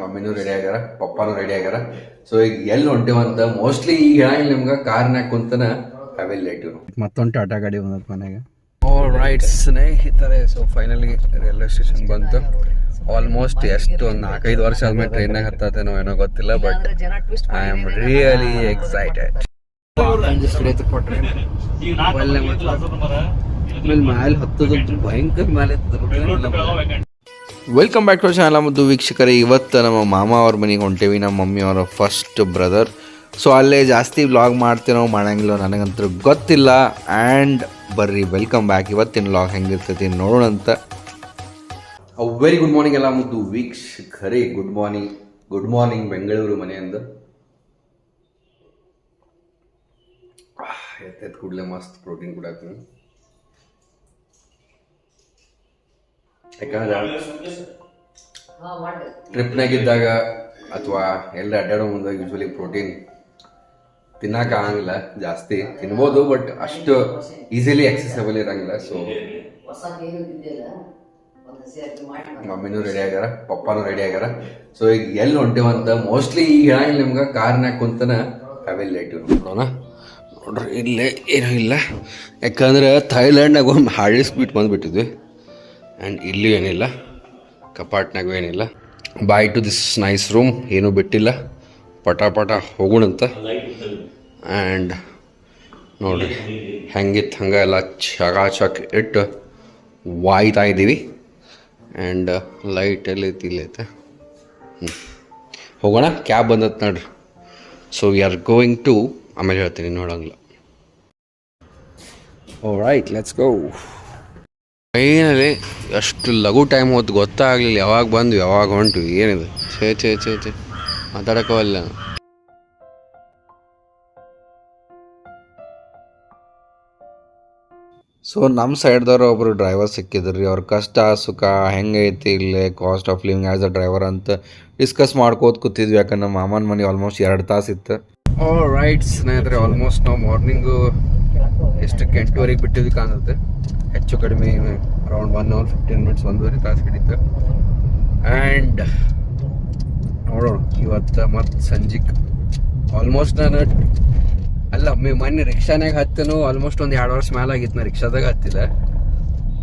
ಮಮ್ಮಿನೂ ready ಆಗ್ಯಾರ ಪಪ್ಪಾನು ready ಆಗ್ಯಾರ. ಸೊ ಈಗ ಎಲ್ಲಿ ಹೊಂಟೇವಂತ ಮೋಸ್ಟ್ಲಿ ಈಗ ಹೇಳಂಗಿಲ್ಲ ನಿಮ್ಗೆ ಕಾರ್ನಾಗ ಕುಂತನ ಅವೆಲ್ಲ ಯು ಮತ್ತೊಂದು ಟಾಟಾ ಗಾಡಿ ಬಂದದ ಮನೆಗೆ. ರೈಟ್ ಸ್ನೇಹಿತರೆ ಸೊ ಫೈನಲಿ ರೈಲ್ವೆ ಸ್ಟೇಷನ್ ಬಂತು. ಆಲ್ಮೋಸ್ಟ್ ಎಷ್ಟು ಒಂದು ನಾಲ್ಕೈದು ವರ್ಷ ಆದ್ಮೇಲೆ ಟ್ರೈನಾಗ ಹತ್ತತೇನೋ ಏನೋ ಗೊತ್ತಿಲ್ಲ but I am really excited ಮೇಲೆ ಹತ್ತದ ಭಯಂಕರ ಮೇಲೆ ವೆಲ್ಕಮ್ ಬ್ಯಾಕ್ ಟು ಚಾನಲ್ ಮತ್ತು ವೀಕ್ಷಕರೇ. ಇವತ್ತು ನಮ್ಮ ಮಾಮ ಅವ್ರ ಮನೆಗೆ ಹೊಂಟೇವಿ, ನಮ್ಮ ಮಮ್ಮಿ ಅವರ ಫಸ್ಟ್ ಬ್ರದರ್ ಸೊ ಅಲ್ಲೇ ಜಾಸ್ತಿ ವ್ಲಾಗ್ ಮಾಡ್ತೀನೋ ಮಾಡಂಗಿಲ್ಲ, ನನಗಂತೂ ಗೊತ್ತಿಲ್ಲ. ಆ್ಯಂಡ್ ಬರ್ರಿ ವೆಲ್ಕಮ್ ಬ್ಯಾಕ್ ಇವತ್ತಿನ ವ್ಲಾಗ್ ಹೆಂಗಿರ್ತೈತಿ ನೋಡೋಣ ಅಂತ. ವೆರಿ ಗುಡ್ ಮಾರ್ನಿಂಗ್ ಎಲ್ಲ ಮುದ್ದು ವೀಕ್ಷಕರೇ. Good morning good morning Bengaluru ಮನೆಯಿಂದ. ಎತ್ತೆತ್ ಕೂಡಲೇ ಮಸ್ತ್ ಪ್ರೋಟೀನ್ ಕೊಡಾಕ್ತೀನಿ ಯಾಕಂದ್ರೆ ಟ್ರಿಪ್ನಾಗಿದ್ದಾಗ ಅಥವಾ ಎಲ್ಲ ಅಡ್ಡಾಡೋ ಮುಂದೆ ಯೂಶ್ವಲಿ ಪ್ರೋಟೀನ್ ತಿನ್ನಕ್ಕೆ ಆಗಂಗಿಲ್ಲ ಜಾಸ್ತಿ ತಿನ್ಬೋದು ಬಟ್ ಅಷ್ಟು ಈಸಿಲಿ ಆಕ್ಸೆಸಬಲ್ ಇರಂಗಿಲ್ಲ ಸೊ ಮಮ್ಮಿನೂ ರೆಡಿ ಆಗ್ಯಾರ ಪಪ್ಪಾನು ರೆಡಿ ಆಗ್ಯಾರ. ಸೊ ಈಗ ಎಲ್ಲಿ ಹೊಂಟೇವಂತ ಮೋಸ್ಟ್ಲಿ ಈಗ ಹೇಳಂಗಿಲ್ಲ ನಿಮ್ಗೆ ಕಾರ್ನಾಗ ಕುಂತನ ಐ ವಿಲ್ ಲೆಟ್ ನೋಡೋಣ. ನೋಡ್ರಿ ಇಲ್ಲೇ ಏನೂ ಇಲ್ಲ. ಯಾಕಂದ್ರೆ ಥೈಲ್ಯಾಂಡ್ನಾಗ ಒಂದು ಹಾರ್ಡಿ ಸ್ವೀಟ್ ಬಂದುಬಿಟ್ಟಿದ್ವಿ. ಆ್ಯಂಡ್ ಇಲ್ಲೂ ಏನಿಲ್ಲ. ಕಪಾಟ್ನಾಗೂ ಏನಿಲ್ಲ. Bye to this nice room ಏನೂ ಬಿಟ್ಟಿಲ್ಲ. ಪಟ ಪಟ ಹೋಗೋಣಂತ. ಆ್ಯಂಡ್ ನೋಡ್ರಿ ಹೆಂಗಿತ್ತು ಹಂಗೆ ಎಲ್ಲ ಚಕ ಚಕ್ ಇಟ್ಟು ವಾಯ್ತಾ ಇದ್ದೀವಿ. ಆ್ಯಂಡ್ ಲೈಟ್ ಎಲ್ಲೈತಿ ಐತಿ ಇಲ್ಲೈತೆ ಹ್ಞೂ ಹೋಗೋಣ ಕ್ಯಾಬ್ ಬಂದತ್ ನೋಡ್ರಿ. So we are going to ಆಮೇಲೆ ಹೇಳ್ತೀನಿ, ನೋಡೋಂಗಿಲ್ಲ. All right let's go finally ಅಷ್ಟು ಲಘು ಟೈಮ್ ಹೊತ್ತು ಗೊತ್ತಾಗಲಿಲ್ಲ ಯಾವಾಗ ಬಂದು ಯಾವಾಗ ಹೊಂಟು ಏನಿದು. ಛೇ ಛೇ ಛೇ ಛೇ. ಮಾತಾಡೋಕ್ಕವಲ್ಲ ಸೊ ನಮ್ಮ ಸೈಡ್ದವ್ರು ಒಬ್ಬರು ಡ್ರೈವರ್ ಸಿಕ್ಕಿದ್ರು. ರೀ ಅವ್ರ ಕಷ್ಟ ಸುಖ ಹೆಂಗೈತಿ ಇಲ್ಲೇ cost of living as a driver ಅಂತ ಡಿಸ್ಕಸ್ ಮಾಡ್ಕೋತ ಕೂತಿದ್ವಿ. ಯಾಕಂದ್ರೆ ನಮ್ಮ ಮಾಮನ ಮನೆ ಆಲ್ಮೋಸ್ಟ್ ಎರಡು ತಾಸು ಇತ್ತು. ಓ ರೈಟ್ ಸ್ನೇಹಿತರೆ ಆಲ್ಮೋಸ್ಟ್ ನಾವು ಮಾರ್ನಿಂಗು ಎಷ್ಟಕ್ಕೆ ಎಂಟುವರೆಗೆ ಬಿಟ್ಟಿದ್ದು ಕಾಣುತ್ತೆ. ಹೆಚ್ಚು ಕಡಿಮೆ around one hour fifteen minutes ಒಂದೂವರೆ ತಾಸು ಹಿಡಿತು. ಆ್ಯಂಡ್ ನೋಡೋಣ, ಇವತ್ತು ಮತ್ತು ಸಂಜಿಕ್ ಆಲ್ಮೋಸ್ಟ್ ನಾನು ಅಲ್ಲ, ಮೇ ಮೊನ್ನೆ ರಿಕ್ಷಾನಾಗ ಹತ್ತೇನು ಆಲ್ಮೋಸ್ಟ್ ಒಂದು ಎರಡು ವರ್ಷ ಮೇಲೆ ಆಗಿತ್ತು ನಾ ರಿಕ್ಷಾದಾಗ ಹತ್ತಿಲ್ಲ.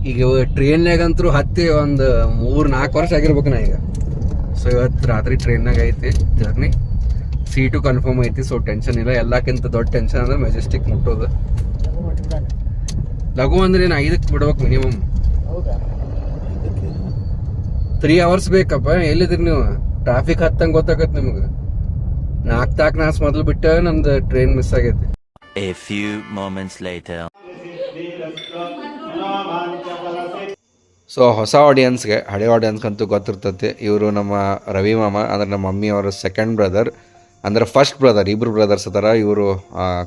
ಈಗ ಟ್ರೈನ್ನಾಗಂತೂ ಹತ್ತಿ ಒಂದು ಮೂರು ನಾಲ್ಕು ವರ್ಷ ಆಗಿರ್ಬೇಕು ನಾ ಈಗ. ಸೊ ಇವತ್ತು ರಾತ್ರಿ ಟ್ರೈನ್ನಾಗ ಐತಿ ಜರ್ನಿ ಸೀಟು ಕನ್ಫರ್ಮ್ ಐತಿ ಸೊ ಟೆನ್ಷನ್ ಇಲ್ಲ. ಎಲ್ಲಕ್ಕಿಂತ ದೊಡ್ಡ ಟೆನ್ಷನ್ ಅಂದ್ರೆ ಮೆಜೆಸ್ಟಿಕ್ ಮುಟ್ಟೋದು ಲಘು ಅಂದ್ರೆ ಏನು ಐದಕ್ಕೆ ಬಿಡ್ಬೇಕು ಮಿನಿಮಮ್ ತ್ರೀ ಅವರ್ಸ್ ಬೇಕಪ್ಪ ಎಲ್ಲಿದ್ರಿ ನೀವು? ಟ್ರಾಫಿಕ್ ಹತ್ತಂಗೆ ಗೊತ್ತಾಗತ್ತೆ ನಿಮ್ಗೆ. ನಾಲ್ಕು ತಾಕ್ ನಾಸ್ ಮೊದಲು ಬಿಟ್ಟ ನಮ್ದು ಟ್ರೈನ್ ಮಿಸ್ ಆಗೈತಿ. A few moments later. So ಹೊಸ ಆಡಿಯನ್ಸ್ಗೆ ಹಳೆ ಆಡಿಯನ್ಸ್ಗಂತೂ ಗೊತ್ತಿರ್ತೈತಿ. ಇವರು ನಮ್ಮ ರವಿ ಮಾಮ ಅಂದ್ರೆ ನಮ್ಮ ಮಮ್ಮಿ ಅವರ ಸೆಕೆಂಡ್ ಬ್ರದರ್ ಅಂದ್ರೆ ಫಸ್ಟ್ ಬ್ರದರ್ ಇಬ್ಬರು ಬ್ರದರ್ಸ್ ಅದಾರ ಇವರು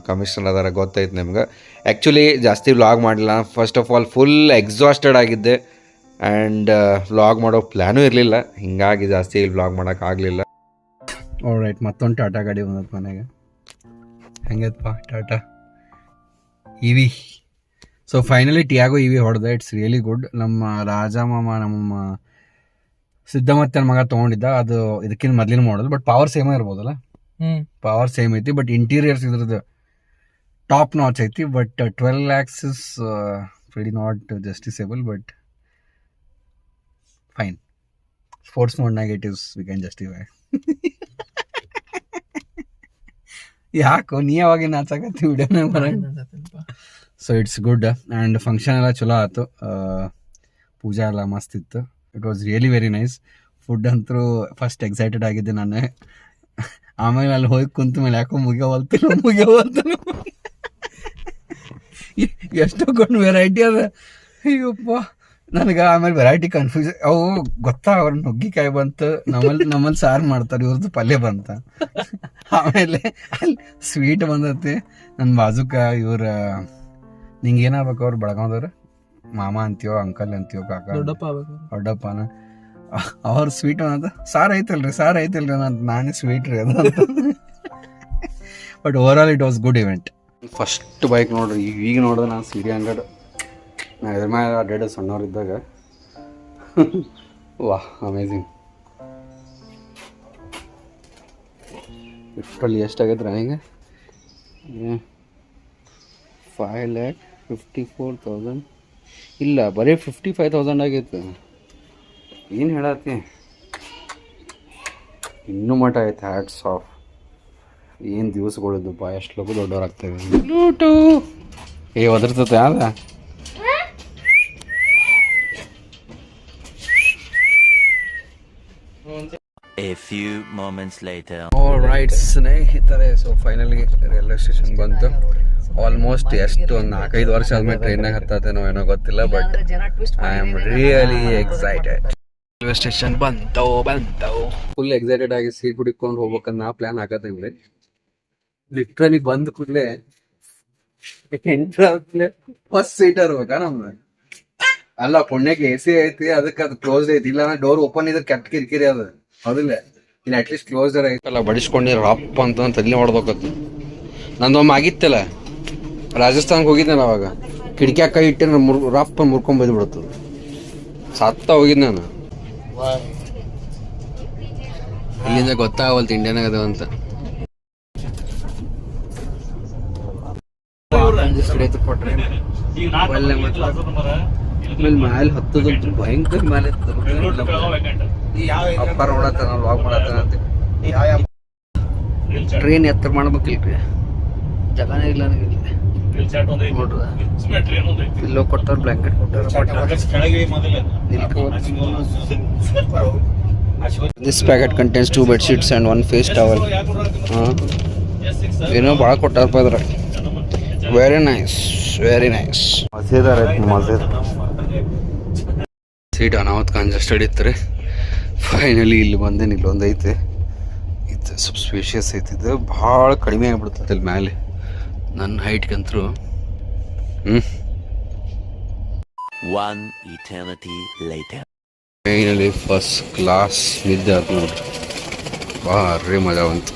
ಕಮಿಷನರ್ ಅದಾರ, ಗೊತ್ತಾಯ್ತು ನಿಮ್ಗೆ. ಆ್ಯಕ್ಚುಲಿ ಜಾಸ್ತಿ ವ್ಲಾಗ್ ಮಾಡಲಿಲ್ಲ first of all full exhausted ಆಗಿದ್ದೆ. ಆ್ಯಂಡ್ ವ್ಲಾಗ್ ಮಾಡೋ ಪ್ಲ್ಯಾನೂ ಇರಲಿಲ್ಲ. ಹಿಂಗಾಗಿ ಜಾಸ್ತಿ ಇಲ್ಲಿ ವ್ಲಾಗ್ ಮಾಡೋಕ್ಕಾಗಲಿಲ್ಲ ಆಗಲಿಲ್ಲ. ರೈಟ್ ಮತ್ತೊಂದು ಟಾಟಾ ಗಾಡಿ ಬಂದದ ಮನೆಗೆ. ಹೆಂಗೈತಪ್ಪ Tata EV so finally Tiago EV ಹೊಡೆದ. ಇಟ್ಸ್ ರಿಯಲಿ ಗುಡ್ ನಮ್ಮ ರಾಜ ಮಾಮ, ನಮ್ಮ ಸಿದ್ಧಮತ್ತನ ಮಗ ತೊಗೊಂಡಿದ್ದ. ಅದು ಇದಕ್ಕಿಂತ ಮೊದಲಿನ ಮಾಡೋದು ಬಟ್ ಪವರ್ ಸೇಮ ಇರ್ಬೋದಲ್ಲ ಪವರ್ ಸೇಮ್ ಐತಿ ಬಟ್ ಇಂಟೀರಿಯರ್ಸ್ ಇದ್ರದ್ದು ಟಾಪ್ ನಾಚ್ ಐತಿ but twelve lakhs is very not justifiable but fine sports ಮೋಡ್ನಾಗ negatives is we can justify ಯಾಕೋ ನೀ ಯಾವಾಗ ನಾಚಾಕತ್ತಿ ವಿಡಿಯೋನಾಗ ಬರ? So it's good and function ಎಲ್ಲ ಚಲೋ ಆಯಿತು ಪೂಜಾ ಎಲ್ಲ ಮಸ್ತ್ ಇತ್ತು. It was really very nice food ಅಂತೂ ಫಸ್ಟ್ ಎಕ್ಸೈಟೆಡ್ ಆಗಿದ್ದೆ ನಾನು. ಆಮೇಲೆ ಅಲ್ಲಿ ಹೋಗಿ ಕುಂತ ಮೇಲೆ ಯಾಕೋ ಮುಗಿಯವಲ್ತಿಲ್ಲ ಮುಗಿಯವಲ್ತಿಲ್ಲ ಕೊಂಡು ವೆರೈಟಿ ಅದ. ಅಯ್ಯಪ್ಪ ನನಗೆ ಆಮೇಲೆ ವೆರೈಟಿ ಕನ್ಫ್ಯೂಸ್ ಅವು ಗೊತ್ತಾ ಅವ್ರ ನುಗ್ಗಿಕಾಯಿ ಬಂತು ನಮ್ಮಲ್ಲಿ ನಮ್ಮಲ್ಲಿ ಸಾರು ಮಾಡ್ತಾರೆ ಇವ್ರದ್ದು ಪಲ್ಯ ಬಂತ. ಆಮೇಲೆ ಅಲ್ಲಿ ಸ್ವೀಟ್ ಬಂದತಿ. ನನ್ನ ಬಾಜುಕ ಇವ್ರ ನಿಂಗೆ ಏನಾಗ್ಬೇಕು ಅವ್ರು ಬೆಳಗಾವ್ದವ್ರು ಮಾಮ ಅಂತೀವೋ ಅಂಕಲ್ ಅಂತೀವೋ ಕಾಕ? ದೊಡ್ಡಪ್ಪನ? ಅವ್ರ ಸ್ವೀಟ್ ಅಂತ ಸಾರ್ ಐತಲ್ರಿ ಸಾರ್ ಐತಲ್ರಿ ನಾನು ನಾನೇ ಸ್ವೀಟ್ ರೀ ಅದು but overall it was good event first bike ನೋಡ್ರಿ, ಈಗ ನೋಡಿದ್ರೆ ನಾನು ಸಿಡಿ ಹಂಡ್ರೆಡ್ ನಾ ಇದ್ರ ಮೇಲೆ ಅಡ್ಡಾಡ ಸಣ್ಣವ್ರಿದ್ದಾಗ ವಾಹ್ ಅಮೇಝಿಂಗ್ ಇಷ್ಟರಲ್ಲಿ ಎಷ್ಟಾಗೈತೆ ನನಗೆ five lakh fifty four thousand ಇಲ್ಲ, ಬರೀ ಫಿಫ್ಟಿ ಫೈವ್ ತೌಸಂಡ್ ಆಗೈತೆ. ಏನು ಹೇಳತ್ತಿ? ಇನ್ನೂ ಮಠ ಐತೆ ಹ್ಯಾಟ್ಸ್ ಆಫ್ ಏನು ದಿವಸಗಳಿದ್ದು ಬಾ ಎಷ್ಟು ಲಗು ದೊಡ್ಡವರಾಗ್ತೇವೆ ಲೂಟು. ಏ ಒದರ್ತತೆ ಯಾವ್ದ A few moments later. Right ಸ್ನೇಹಿತರೆ ಸೊ ಫೈನಲಿ ರೈಲ್ವೆ ಸ್ಟೇಷನ್ ಬಂತು. ಆಲ್ಮೋಸ್ಟ್ ಎಷ್ಟು ಒಂದು ನಾಲ್ಕೈದು ವರ್ಷ ಆದ್ಮೇಲೆ ಟ್ರೈನಾಗ ಹತ್ತತೇನೋ ಏನೋ ಗೊತ್ತಿಲ್ಲ but I am really excited railway station ಬಂತವು ಬಂತವು ಫುಲ್ ಎಕ್ಸೈಟೆಡ್ ಆಗಿ ಸೀಟ್ ಹುಡುಕೊಂಡು ಹೋಗ್ಬೇಕಂತ ನಾ ಪ್ಲಾನ್ ಹಾಕತ್ತೇನ್ರಿ ಲಿಟ್ರಲಿ ಬಂದ ಕೂಡಲೇ ಫಸ್ಟ್ ಸೀಟರ್ ಇರ್ಬೇಕಾ ನಮ್ದು? ಅಲ್ಲ ಪುಣ್ಯಕ್ಕೆ ಎ ಸಿ ಐತಿ ಅದಕ್ಕೆ ಅದು ಕ್ಲೋಸ್ ಐತಿ. ಇಲ್ಲ ಡೋರ್ ಓಪನ್ ಇದ್ರೆ ಕೆಟ್ಟ ಕಿರಿಕಿರಿ ಅದು. ಹೌದಿಲ್ಲ? ಇಲ್ಲ ಅಟ್ಲೀಸ್ಟ್ ಕ್ಲೋಸ್ ಐತಲ್ಲ ಬಡಿಸ್ಕೊಂಡಿರ ಅಪ್ಪ ಅಂತ ತಲೆ ಹೊಡ್ದೋಕತ್ತು ನಂದೊಮ್ಮೆ ಆಗಿತ್ತಲ್ಲ ರಾಜಸ್ಥಾನ್ಗೆ ಹೋಗಿದ್ದೆ ಅವಾಗ. ಕಿಟಕಿಯಾಗ ಕೈ ಇಟ್ಟೆ ಮುರ್ ರಪ್ಪ ಮುರ್ಕೊಂಡ್ ಬೈದು ಬಿಡುತ್ತೆ ಸತ್ತ ಹೋಗಿದ್ ನಾನು. ಇಲ್ಲಿಂದ ಗೊತ್ತಾಗವಲ್ತು ಇಂಡಿಯನಾಗ ಅದಾವ ಅಂತ. ಆಮೇಲೆ ಮ್ಯಾಲೆ ಹತ್ತದಂತೂ ಭಯಂಕರ ಮ್ಯಾಲೆ ಅಪ್ಪಾರ ನೋಡತ್ತಾನ ವಾಕ್ ಮಾಡತ್ತಾನ ಅಂತ. ಟ್ರೈನ್ ಎತ್ತರ ಮಾಡ್ಬೇಕಿಲ್ರಿ? ಜಗನೇ ಇಲ್ಲ. ನನಗೆ ಕೊಟ್ಟಾರ ಬ್ಲಾಂಕೆಟ್ ಕೊಟ್ಟಾರ this packet contents two bed sheets and one face towel ಹಾಂ. ಏನೋ ಭಾಳ ಕೊಟ್ಟಾರಪ್ಪ ಅದ್ರ ವೆರಿ ನೈಸ್ ವೆರಿ ನೈಸ್ ಮಜೇದಾರ್ ಐತಿ ಮಜೇದ್ ಸೀಟ್ ಅನಾವತ್ ಕಂಜಸ್ಟೆಡ್ ಇತ್ತು ಫೈನಲಿ ಇಲ್ಲಿ ಬಂದೇನಿ ಇಲ್ಲೊಂದು ಐತೆ. ಇದು ಸ್ವಲ್ಪ ಸ್ಪೇಷಿಯಸ್ ಐತಿ. ಇದು ಭಾಳ ಕಡಿಮೆ ಆಗ್ಬಿಡ್ತೈತೆ ಇಲ್ಲಿ ಮ್ಯಾಲೆ. ನನ್ನ ಹೈಟ್ಗಂತರೂ ಹ್ಞೂ ಒನ್ ಇಟರ್ನಿಟಿ ಲೈಟರ್ ಟ್ರೈನಲ್ಲಿ ಫಸ್ಟ್ ಕ್ಲಾಸ್ ನಿದ್ದೆ ಆಯ್ತು ನೋಡ್ರಿ ಭಾರಿ ಮಜಾ ಬಂತು.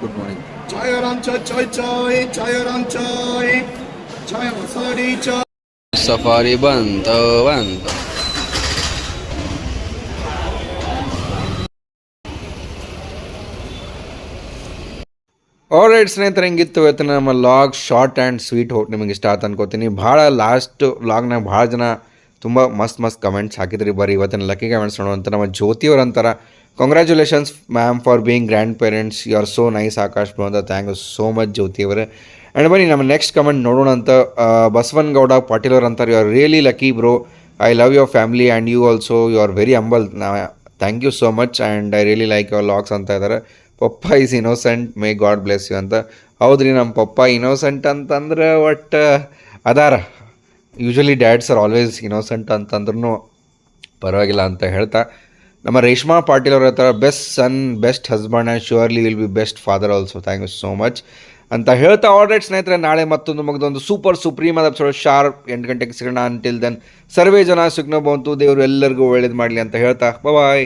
ಗುಡ್ ಮಾರ್ನಿಂಗ್ ಸಫಾರಿ ಬಂತ ಬಂತ. ಆಲ್ರೈಟ್ ಸ್ನೇಹಿತರೆ, ಹೆಂಗಿತ್ತು ಇವತ್ತು ನಮ್ಮ ಲಾಗ್ ಶಾರ್ಟ್ ಆ್ಯಂಡ್ ಸ್ವೀಟ್ ಹೋಗಿ ನಿಮಗೆ ಇಷ್ಟ ಆಯ್ತು ಅನ್ಕೋತೀನಿ. ಭಾಳ ಲಾಸ್ಟ್ ಲಾಗ್ನಾಗ ಭಾಳ ಜನ ತುಂಬ ಮಸ್ತ್ ಮಸ್ತ್ ಕಮೆಂಟ್ಸ್ ಹಾಕಿದ್ರಿ ಬರೀ ಇವತ್ತಿನ ಲಕ್ಕಿ ಕಮೆಂಟ್ಸ್ ನೋಡುವಂತ ನಮ್ಮ ಜ್ಯೋತಿಯವ್ರ ಅಂತಾರೆ congratulations ma'am for being grandparents you are so nice Akash bro ಅಂತ ಥ್ಯಾಂಕ್ ಯು ಸೋ ಮಚ್ ಜ್ಯೋತಿಯವರೇ ಆ್ಯಂಡ್ ಬನ್ನಿ, ನಮ್ಮ ನೆಕ್ಸ್ಟ್ ಕಮೆಂಟ್ ನೋಡೋಣ ಅಂತ. ಬಸವನ್ ಬಸವನಗೌಡ ಪಾಟೀಲ್ ಅವ್ರು ಅಂತಾರೆ you are really lucky bro I love your family and you also you are very humble ನಾ thank you so much and I really like your vlogs ಅಂತ ಇದ್ದಾರೆ. Papa is innocent may God bless you ಅಂತ. ಹೌದ್ರಿ ನಮ್ಮ papa innocent ಅಂತಂದ್ರೆ ಒಟ್ಟು ಅದಾರ. Usually dads are always innocent ಅಂತಂದ್ರೂ ಪರವಾಗಿಲ್ಲ ಅಂತ ಹೇಳ್ತಾ. ನಮ್ಮ ರೇಷ್ಮಾ ಪಾಟೀಲ್ ಅವ್ರ ಹತ್ರ best son, best husband and surely will be best father also. Thank you so much. ಅಂತ ಹೇಳ್ತಾ ಆಲ್ರೈಟ್ ಸ್ನೇಹಿತರೆ, ನಾಳೆ ಮತ್ತೊಂದು ಮಗದೊಂದು ಸೂಪರ್ ಸುಪ್ರೀಮ್ ಎಪಿಸೋಡ್ ಶಾರ್ಪ್ ಎಂಟು ಗಂಟೆಗೆ ಸಿಗೋಣ. ಅಂಟಿಲ್ ದೆನ್ ಸರ್ವೇ ಜನ ಸಿಗ್ನೋ ಬಂತು ದೇವರು ಎಲ್ಲರಿಗೂ ಒಳ್ಳೇದು ಮಾಡಲಿ ಅಂತ ಹೇಳ್ತಾ. ಬಾಯ್